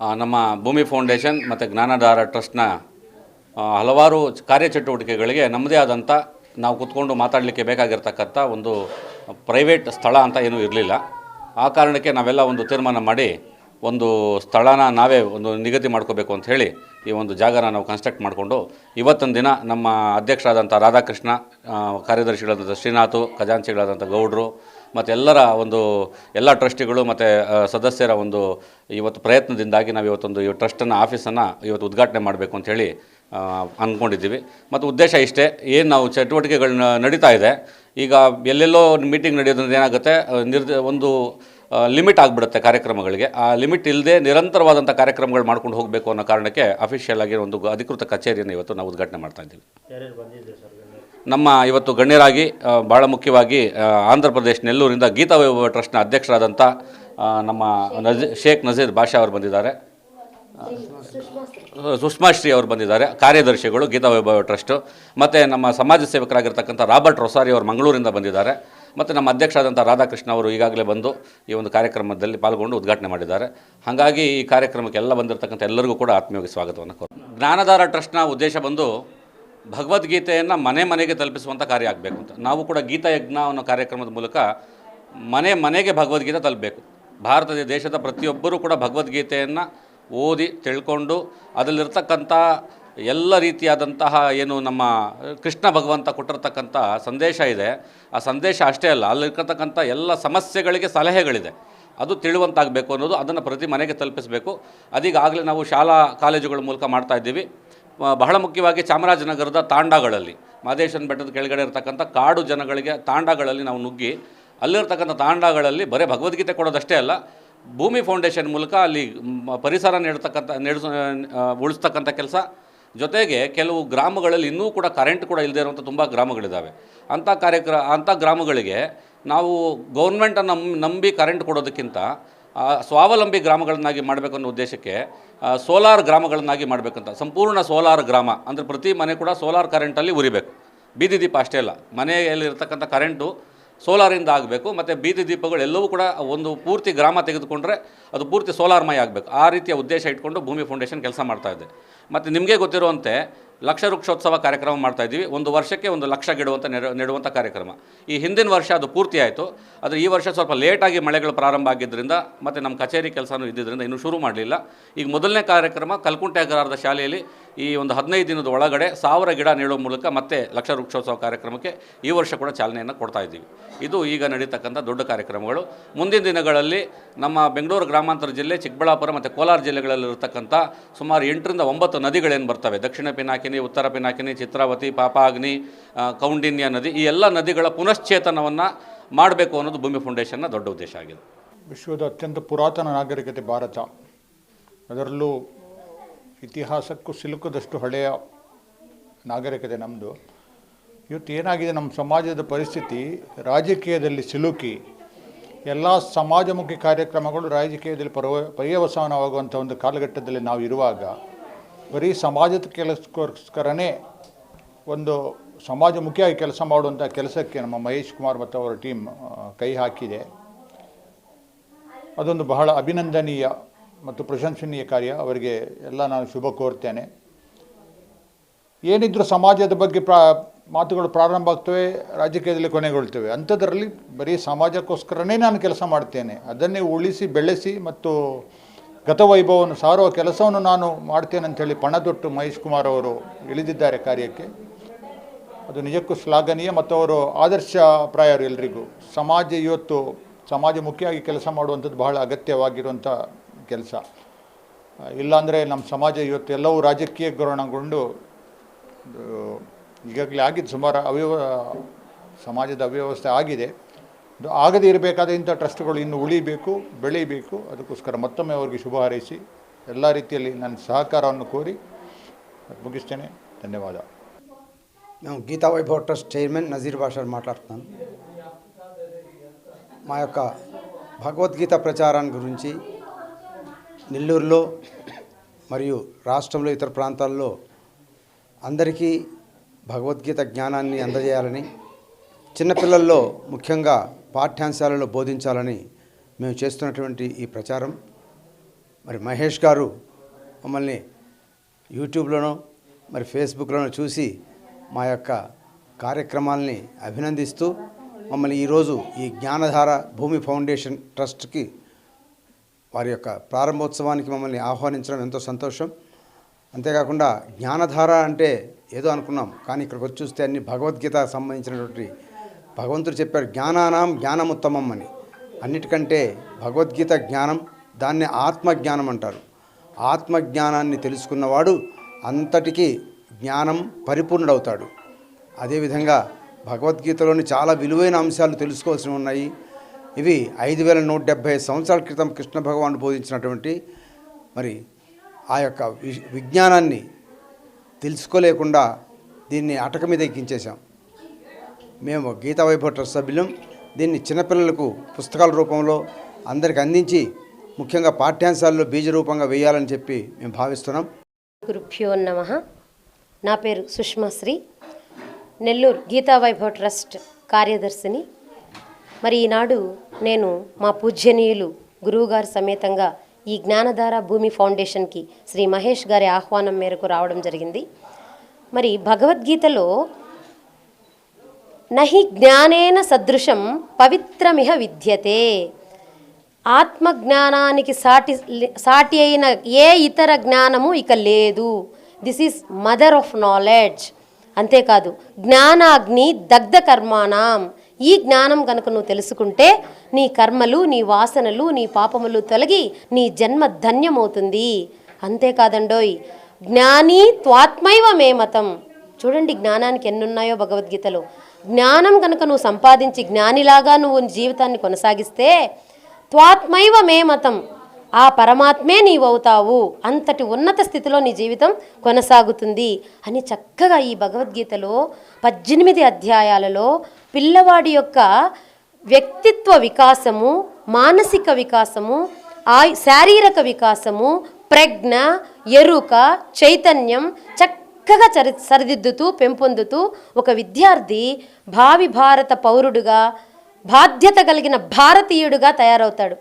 ನಮ್ಮ ಭೂಮಿ ಫೌಂಡೇಶನ್ ಮತ್ತು ಜ್ಞಾನಧಾರ ಟ್ರಸ್ಟ್ನ ಹಲವಾರು ಕಾರ್ಯಚಟುವಟಿಕೆಗಳಿಗೆ ನಮ್ಮದೇ ಆದಂಥ ನಾವು ಕೂತ್ಕೊಂಡು ಮಾತಾಡಲಿಕ್ಕೆ ಬೇಕಾಗಿರ್ತಕ್ಕಂಥ ಒಂದು ಪ್ರೈವೇಟ್ ಸ್ಥಳ ಅಂತ ಏನೂ ಇರಲಿಲ್ಲ. ಆ ಕಾರಣಕ್ಕೆ ನಾವೆಲ್ಲ ಒಂದು ತೀರ್ಮಾನ ಮಾಡಿ ಒಂದು ಸ್ಥಳನ ನಾವೇ ಒಂದು ನಿಗದಿ ಮಾಡ್ಕೋಬೇಕು ಅಂತ ಹೇಳಿ ಈ ಒಂದು ಜಾಗನ ನಾವು ಕನ್ಸ್ಟ್ರಕ್ಟ್ ಮಾಡಿಕೊಂಡು ಇವತ್ತೊಂದು ದಿನ ನಮ್ಮ ಅಧ್ಯಕ್ಷರಾದಂಥ ರಾಧಾಕೃಷ್ಣ ಕಾರ್ಯದರ್ಶಿಗಳಾದಂಥ ಶ್ರೀನಾಥು ಖಜಾಂಚಿಗಳಾದಂಥ ಗೌಡ್ರು ಮತ್ತು ಎಲ್ಲರ ಒಂದು ಎಲ್ಲ ಟ್ರಸ್ಟಿಗಳು ಮತ್ತು ಸದಸ್ಯರ ಒಂದು ಇವತ್ತು ಪ್ರಯತ್ನದಿಂದಾಗಿ ನಾವು ಇವತ್ತೊಂದು ಈ ಟ್ರಸ್ಟನ್ನು ಆಫೀಸನ್ನು ಇವತ್ತು ಉದ್ಘಾಟನೆ ಮಾಡಬೇಕು ಆ, ಅಂದ್ಕೊಂಡಿದ್ದೀವಿ ಮತ್ತು ಉದ್ದೇಶ ಇಷ್ಟೇ ಏನು ನಾವು ಚಟುವಟಿಕೆಗಳನ್ನ ನಡೀತಾ ಇದೆ ಈಗ ಎಲ್ಲೆಲ್ಲೋ ಮೀಟಿಂಗ್ ನಡೆಯೋದ್ರಿಂದ ಏನಾಗುತ್ತೆ ನಿರ್ದ ಒಂದು ಲಿಮಿಟ್ ಆಗಿಬಿಡುತ್ತೆ ಕಾರ್ಯಕ್ರಮಗಳಿಗೆ. ಆ ಲಿಮಿಟ್ ಇಲ್ಲದೆ ನಿರಂತರವಾದಂಥ ಕಾರ್ಯಕ್ರಮಗಳು ಮಾಡ್ಕೊಂಡು ಹೋಗಬೇಕು ಅನ್ನೋ ಕಾರಣಕ್ಕೆ ಅಫಿಷಿಯಲ್ ಆಗಿ ಒಂದು ಅಧಿಕೃತ ಕಚೇರಿಯನ್ನು ಇವತ್ತು ನಾವು ಉದ್ಘಾಟನೆ ಮಾಡ್ತಾ ಇದ್ದೀವಿ. ನಮ್ಮ ಇವತ್ತು ಗಣ್ಯರಾಗಿ ಭಾಳ ಮುಖ್ಯವಾಗಿ ಆಂಧ್ರ ಪ್ರದೇಶ ನೆಲ್ಲೂರಿಂದ ಗೀತಾ ವೈಭವ ಟ್ರಸ್ಟ್ನ ಅಧ್ಯಕ್ಷರಾದಂಥ ನಮ್ಮ ನಜೀ, ಶೇಖ್ ನಜೀರ್ ಬಾಷಾ ಅವರು ಬಂದಿದ್ದಾರೆ. ಸುಷ್ಮಾಶ್ರೀ ಅವರು ಬಂದಿದ್ದಾರೆ, ಕಾರ್ಯದರ್ಶಿಗಳು ಗೀತಾ ವೈಭವ ಟ್ರಸ್ಟು. ಮತ್ತು ನಮ್ಮ ಸಮಾಜ ಸೇವಕರಾಗಿರ್ತಕ್ಕಂಥ ರಾಬರ್ಟ್ ರೊಸಾರಿ ಅವರು ಮಂಗಳೂರಿಂದ ಬಂದಿದ್ದಾರೆ. ಮತ್ತು ನಮ್ಮ ಅಧ್ಯಕ್ಷರಾದಂಥ ರಾಧಾಕೃಷ್ಣ ಅವರು ಈಗಾಗಲೇ ಬಂದು ಈ ಒಂದು ಕಾರ್ಯಕ್ರಮದಲ್ಲಿ ಪಾಲ್ಗೊಂಡು ಉದ್ಘಾಟನೆ ಮಾಡಿದ್ದಾರೆ. ಹಾಗಾಗಿ ಈ ಕಾರ್ಯಕ್ರಮಕ್ಕೆ ಎಲ್ಲ ಬಂದಿರತಕ್ಕಂಥ ಎಲ್ಲರಿಗೂ ಕೂಡ ಆತ್ಮೀಯವಾಗಿ ಸ್ವಾಗತವನ್ನು ಕೋರ್, ಜ್ಞಾನಧಾರ ಟ್ರಸ್ಟ್ನ ಉದ್ದೇಶ ಬಂದು ಭಗವದ್ಗೀತೆಯನ್ನು ಮನೆ ಮನೆಗೆ ತಲುಪಿಸುವಂಥ ಕಾರ್ಯ ಆಗಬೇಕು ಅಂತ. ನಾವು ಕೂಡ ಗೀತಾ ಯಜ್ಞ ಅನ್ನೋ ಕಾರ್ಯಕ್ರಮದ ಮೂಲಕ ಮನೆ ಮನೆಗೆ ಭಗವದ್ಗೀತೆ ತಲುಪಬೇಕು. ಭಾರತದ ದೇಶದ ಪ್ರತಿಯೊಬ್ಬರೂ ಕೂಡ ಭಗವದ್ಗೀತೆಯನ್ನು ಓದಿ ತಿಳ್ಕೊಂಡು ಅದರಲ್ಲಿರ್ತಕ್ಕಂಥ ಎಲ್ಲ ರೀತಿಯಾದಂತಹ ಏನು ನಮ್ಮ ಕೃಷ್ಣ ಭಗವಂತ ಕೊಟ್ಟಿರ್ತಕ್ಕಂಥ ಸಂದೇಶ ಇದೆ. ಆ ಸಂದೇಶ ಅಷ್ಟೇ ಅಲ್ಲ, ಅಲ್ಲಿರ್ತಕ್ಕಂಥ ಎಲ್ಲ ಸಮಸ್ಯೆಗಳಿಗೆ ಸಲಹೆಗಳಿದೆ. ಅದು ತಿಳುವಂತಾಗಬೇಕು ಅನ್ನೋದು ಅದನ್ನು ಪ್ರತಿ ಮನೆಗೆ ತಲುಪಿಸಬೇಕು. ಅದೀಗಾಗಲೇ ನಾವು ಶಾಲಾ ಕಾಲೇಜುಗಳ ಮೂಲಕ ಮಾಡ್ತಾಯಿದ್ದೀವಿ ಬಹಳ ಮುಖ್ಯವಾಗಿ ಚಾಮರಾಜನಗರದ ತಾಂಡಗಳಲ್ಲಿ, ಮಾದೇಶನ ಬೆಟ್ಟದ ಕೆಳಗಡೆ ಇರತಕ್ಕಂಥ ಕಾಡು ಜನಗಳಿಗೆ ತಾಂಡಗಳಲ್ಲಿ ನಾವು ನುಗ್ಗಿ, ಅಲ್ಲಿರ್ತಕ್ಕಂಥ ತಾಂಡಗಳಲ್ಲಿ ಬರೀ ಭಗವದ್ಗೀತೆ ಕೊಡೋದಷ್ಟೇ ಅಲ್ಲ, ಭೂಮಿ ಫೌಂಡೇಶನ್ ಮೂಲಕ ಅಲ್ಲಿ ಪರಿಸರ ನೀಡ್ತಕ್ಕಂಥ, ನಡೆಸ ಉಳಿಸ್ತಕ್ಕಂಥ ಕೆಲಸ, ಜೊತೆಗೆ ಕೆಲವು ಗ್ರಾಮಗಳಲ್ಲಿ ಇನ್ನೂ ಕೂಡ ಕರೆಂಟ್ ಕೂಡ ಇಲ್ಲದೆ ಇರುವಂಥ ತುಂಬ ಗ್ರಾಮಗಳಿದ್ದಾವೆ ಅಂಥ ಕಾರ್ಯಕ್ರ, ಅಂಥ ಗ್ರಾಮಗಳಿಗೆ ನಾವು ಗೌರ್ಮೆಂಟನ್ನು ನಂಬಿ ಕರೆಂಟ್ ಕೊಡೋದಕ್ಕಿಂತ ಸ್ವಾವಲಂಬಿ ಗ್ರಾಮಗಳನ್ನಾಗಿ ಮಾಡಬೇಕು ಅನ್ನೋ ಉದ್ದೇಶಕ್ಕೆ ಸೋಲಾರ್ ಗ್ರಾಮಗಳನ್ನಾಗಿ ಮಾಡಬೇಕಂತ, ಸಂಪೂರ್ಣ ಸೋಲಾರ್ ಗ್ರಾಮ, ಅಂದರೆ ಪ್ರತಿ ಮನೆ ಕೂಡ ಸೋಲಾರ್ ಕರೆಂಟಲ್ಲಿ ಉರಿಬೇಕು. ಬೀದಿ ದೀಪ ಅಷ್ಟೇ ಅಲ್ಲ, ಮನೆಯಲ್ಲಿರ್ತಕ್ಕಂಥ ಕರೆಂಟು ಸೋಲಾರಿಂದ ಆಗಬೇಕು, ಮತ್ತು ಬೀದಿ ದೀಪಗಳು ಎಲ್ಲವೂ ಕೂಡ ಒಂದು ಪೂರ್ತಿ ಗ್ರಾಮ ತೆಗೆದುಕೊಂಡ್ರೆ ಅದು ಪೂರ್ತಿ ಸೋಲಾರ್ಮಯ ಆಗಬೇಕು. ಆ ರೀತಿಯ ಉದ್ದೇಶ ಇಟ್ಕೊಂಡು ಭೂಮಿ ಫೌಂಡೇಶನ್ ಕೆಲಸ ಮಾಡ್ತಾ ಇದೆ. ಮತ್ತು ನಿಮಗೆ ಗೊತ್ತಿರುವಂತೆ ಲಕ್ಷ ವೃಕ್ಷೋತ್ಸವ ಕಾರ್ಯಕ್ರಮ ಮಾಡ್ತಾ ಇದ್ದೀವಿ. ಒಂದು ವರ್ಷಕ್ಕೆ ಒಂದು ಲಕ್ಷ ಗಿಡುವಂಥ ನೆಡ ನೆಡುವಂಥ ಕಾರ್ಯಕ್ರಮ. ಈ ಹಿಂದಿನ ವರ್ಷ ಅದು ಪೂರ್ತಿ ಆಯಿತು. ಆದರೆ ಈ ವರ್ಷ ಸ್ವಲ್ಪ ಲೇಟಾಗಿ ಮಳೆಗಳು ಪ್ರಾರಂಭ ಆಗಿದ್ದರಿಂದ ಮತ್ತು ನಮ್ಮ ಕಚೇರಿ ಕೆಲಸನೂ ಇದ್ದಿದ್ದರಿಂದ ಇನ್ನೂ ಶುರು ಮಾಡಲಿಲ್ಲ. ಈಗ ಮೊದಲನೇ ಕಾರ್ಯಕ್ರಮ ಕಲ್ಕುಂಟೆ ಅಗ್ರಹಾರದ ಶಾಲೆಯಲ್ಲಿ ಈ ಒಂದು ಹದಿನೈದು ದಿನದ ಒಳಗಡೆ ಸಾವಿರ ಗಿಡ ನೆಡುವ ಮೂಲಕ ಮತ್ತೆ ಲಕ್ಷ ವೃಕ್ಷೋತ್ಸವ ಕಾರ್ಯಕ್ರಮಕ್ಕೆ ಈ ವರ್ಷ ಕೂಡ ಚಾಲನೆಯನ್ನು ಕೊಡ್ತಾ ಇದ್ದೀವಿ. ಇದು ಈಗ ನಡೀತಕ್ಕಂಥ ದೊಡ್ಡ ಕಾರ್ಯಕ್ರಮಗಳು. ಮುಂದಿನ ದಿನಗಳಲ್ಲಿ ನಮ್ಮ ಬೆಂಗಳೂರು ಗ್ರಾಮಾಂತರ ಜಿಲ್ಲೆ, ಚಿಕ್ಕಬಳ್ಳಾಪುರ ಮತ್ತು ಕೋಲಾರ ಜಿಲ್ಲೆಗಳಲ್ಲಿರತಕ್ಕಂಥ ಸುಮಾರು ಎಂಟರಿಂದ ಒಂಬತ್ತು ನದಿಗಳೇನು ಬರ್ತವೆ. ದಕ್ಷಿಣ ಪಿನಾಕಿನಿ, ಉತ್ತರ ಪಿನಾಕಿನಿ, ಚಿತ್ರಾವತಿ, ಪಾಪಾಗ್ನಿ ಕೌಂಡಿನ್ಯ ನದಿ ಈ ಎಲ್ಲ ನದಿಗಳ ಪುನಶ್ಚೇತನವನ್ನು ಮಾಡಬೇಕು ಅನ್ನೋದು ಭೂಮಿ ಫೌಂಡೇಶನ್ನ ದೊಡ್ಡ ಉದ್ದೇಶ ಆಗಿದೆ. ವಿಶ್ವದ ಅತ್ಯಂತ ಪುರಾತನ ನಾಗರಿಕತೆ ಭಾರತ. ಅದರಲ್ಲೂ ಇತಿಹಾಸಕ್ಕೂ ಸಿಲುಕದಷ್ಟು ಹಳೆಯ ನಾಗರಿಕತೆ ನಮ್ಮದು ಇವತ್ತು ಏನಾಗಿದೆ ನಮ್ಮ ಸಮಾಜದ ಪರಿಸ್ಥಿತಿ? ರಾಜಕೀಯದಲ್ಲಿ ಸಿಲುಕಿ, ಎಲ್ಲ ಸಮಾಜಮುಖಿ ಕಾರ್ಯಕ್ರಮಗಳು ರಾಜಕೀಯದಲ್ಲಿ ಪರ್ವ, ಪರ್ಯವಸಾನವಾಗುವಂಥ ಒಂದು ಕಾಲಘಟ್ಟದಲ್ಲಿ ನಾವು ಇರುವಾಗ, ಬರೀ ಸಮಾಜದ ಕೆಲಸಕ್ಕೋಸ್ಕರನೇ ಒಂದು ಸಮಾಜಮುಖಿಯಾಗಿ ಕೆಲಸ ಮಾಡುವಂಥ ಕೆಲಸಕ್ಕೆ ನಮ್ಮ ಮಹೇಶ್ ಕುಮಾರ್ ಮತ್ತು ಅವರ ಟೀಮ್ ಕೈ ಹಾಕಿದೆ. ಅದೊಂದು ಬಹಳ ಅಭಿನಂದನೀಯ ಮತ್ತು ಪ್ರಶಂಸನೀಯ ಕಾರ್ಯ. ಅವರಿಗೆ ಎಲ್ಲ ನಾನು ಶುಭ ಕೋರ್ತೇನೆ. ಏನಿದ್ರೂ ಸಮಾಜದ ಬಗ್ಗೆ ಪ್ರಾ, ಮಾತುಗಳು ಪ್ರಾರಂಭ ಆಗ್ತವೆ, ರಾಜಕೀಯದಲ್ಲಿ ಕೊನೆಗೊಳ್ತೇವೆ. ಅಂಥದ್ರಲ್ಲಿ ಬರೀ ಸಮಾಜಕ್ಕೋಸ್ಕರನೇ ನಾನು ಕೆಲಸ ಮಾಡ್ತೇನೆ. ಅದನ್ನೇ ಉಳಿಸಿ, ಬೆಳೆಸಿ ಮತ್ತು ಗತವೈಭವವನ್ನು ಸಾರುವ ಕೆಲಸವನ್ನು ನಾನು ಮಾಡ್ತೇನೆ ಅಂತೇಳಿ ಪಣದೊಟ್ಟು ಮಹೇಶ್ ಕುಮಾರ್ ಅವರು ಇಳಿದಿದ್ದಾರೆ ಕಾರ್ಯಕ್ಕೆ. ಅದು ನಿಜಕ್ಕೂ ಶ್ಲಾಘನೀಯ ಮತ್ತು ಅವರು ಆದರ್ಶ ಪ್ರಾಯರು ಎಲ್ರಿಗೂ. ಸಮಾಜ ಇವತ್ತು ಸಮಾಜಮುಖಿಯಾಗಿ ಕೆಲಸ ಮಾಡುವಂಥದ್ದು ಬಹಳ ಅಗತ್ಯವಾಗಿರುವಂಥ ಕೆಲಸ ಇಲ್ಲಾಂದರೆ ನಮ್ಮ ಸಮಾಜ ಇವತ್ತು ಎಲ್ಲವೂ ರಾಜಕೀಯಗೊರಣಗೊಂಡು ಈಗಾಗಲೇ ಆಗಿದ್ದು ಸುಮಾರು ಅವ್ಯವ ಸಮಾಜದ ಅವ್ಯವಸ್ಥೆ ಆಗಿದೆ ಅದು ಆಗದೇ ಇರಬೇಕಾದ ಇಂಥ ಟ್ರಸ್ಟ್ಗಳು ಇನ್ನು ಉಳಿಬೇಕು ಬೆಳೀಬೇಕು ಅದಕ್ಕೋಸ್ಕರ ಮತ್ತೊಮ್ಮೆ ಅವರಿಗೆ ಶುಭ ಹಾರೈಸಿ ಎಲ್ಲ ರೀತಿಯಲ್ಲಿ ನನ್ನ ಸಹಕಾರವನ್ನು ಕೋರಿ ಮುಗಿಸ್ತೇನೆ ಧನ್ಯವಾದ మేము గీతా వైభవ్ ట్రస్ట్ చైర్మన్ నజీర్ బాషర్ మాట్లాడుతున్నాను మా యొక్క భగవద్గీత ప్రచారాన్ని గురించి నెల్లూరులో మరియు రాష్ట్రంలో ఇతర ప్రాంతాల్లో అందరికీ భగవద్గీత జ్ఞానాన్ని అందజేయాలని చిన్నపిల్లల్లో ముఖ్యంగా పాఠ్యాంశాలలో బోధించాలని మేము చేస్తున్నటువంటి ఈ ప్రచారం. మరి మహేష్ గారు మమ్మల్ని యూట్యూబ్లోనో మరి ఫేస్బుక్లోనో చూసి మా యొక్క కార్యక్రమాల్ని అభినందిస్తూ మమ్మల్ని ఈరోజు ఈ జ్ఞానధార భూమి ఫౌండేషన్ ట్రస్ట్కి వారి యొక్క ప్రారంభోత్సవానికి మమ్మల్ని ఆహ్వానించడం ఎంతో సంతోషం. అంతేకాకుండా జ్ఞానధార అంటే ఏదో అనుకున్నాం కానీ ఇక్కడికి వచ్చి చూస్తే అన్ని భగవద్గీత సంబంధించినటువంటి భగవంతుడు చెప్పారు జ్ఞానానాం జ్ఞానముత్తమం అని. అన్నిటికంటే భగవద్గీత జ్ఞానం దాన్ని ఆత్మజ్ఞానం అంటారు. ఆత్మజ్ఞానాన్ని తెలుసుకున్నవాడు అంతటికీ జ్ఞానం పరిపూర్ణుడవుతాడు. అదేవిధంగా భగవద్గీతలోని చాలా విలువైన అంశాలు తెలుసుకోవాల్సి ఉన్నాయి. ఇవి ఐదు వేల నూట డెబ్భై సంవత్సరాల క్రితం కృష్ణ భగవానుడు బోధించినటువంటి మరి ఆ యొక్క విజ్ఞానాన్ని తెలుసుకోలేకుండా దీన్ని అటక మీద ఎక్కించేశాం. మేము గీతా వైభవ ట్రస్ట్ సభ్యులం. దీన్ని చిన్నపిల్లలకు పుస్తకాల రూపంలో అందరికి అందించి ముఖ్యంగా పాఠ్యాంశాల్లో బీజ రూపంగా వేయాలని చెప్పి మేము భావిస్తున్నాం. గురుభ్యో నమ. నా పేరు సుష్మాశ్రీ నెల్లూరు గీతా వైభవ ట్రస్ట్ కార్యదర్శిని మరి ఈనాడు నేను మా పూజ్యనీయులు గురువుగారి సమేతంగా ఈ జ్ఞానధార భూమి ఫౌండేషన్కి శ్రీ మహేష్ గారి ఆహ్వానం మేరకు రావడం జరిగింది. మరి భగవద్గీతలో నహి జ్ఞానేన సదృశం పవిత్రమిహ విద్యతే. ఆత్మజ్ఞానానికి సాటి సాటి అయిన ఏ ఇతర జ్ఞానము ఇక లేదు. This is mother of knowledge. అంతేకాదు జ్ఞానాగ్ని దగ్ధ కర్మాణం ఈ జ్ఞానం కనుక నువ్వు తెలుసుకుంటే నీ కర్మలు నీ వాసనలు నీ పాపములు తొలగి నీ జన్మ ధన్యమవుతుంది. అంతేకాదండోయ్ జ్ఞాని త్వాత్మైవ మే మతం. చూడండి జ్ఞానానికి ఎన్నున్నాయో భగవద్గీతలో. జ్ఞానం కనుక నువ్వు సంపాదించి జ్ఞానిలాగా నువ్వు నీ జీవితాన్ని కొనసాగిస్తే త్వాత్మైవ మే మతం. ఆ పరమాత్మే నీవవుతావు. అంతటి ఉన్నత స్థితిలో నీ జీవితం కొనసాగుతుంది అని చక్కగా ఈ భగవద్గీతలో పద్దెనిమిది అధ్యాయాలలో పిల్లవాడి యొక్క వ్యక్తిత్వ వికాసము మానసిక వికాసము ఆయ్ శారీరక వికాసము ప్రజ్ఞ ఎరుక చైతన్యం చక్కగా చరి సరిదిద్దుతూ పెంపొందుతూ ఒక విద్యార్థి భావి భారత పౌరుడుగా బాధ్యత కలిగిన భారతీయుడుగా తయారవుతాడు.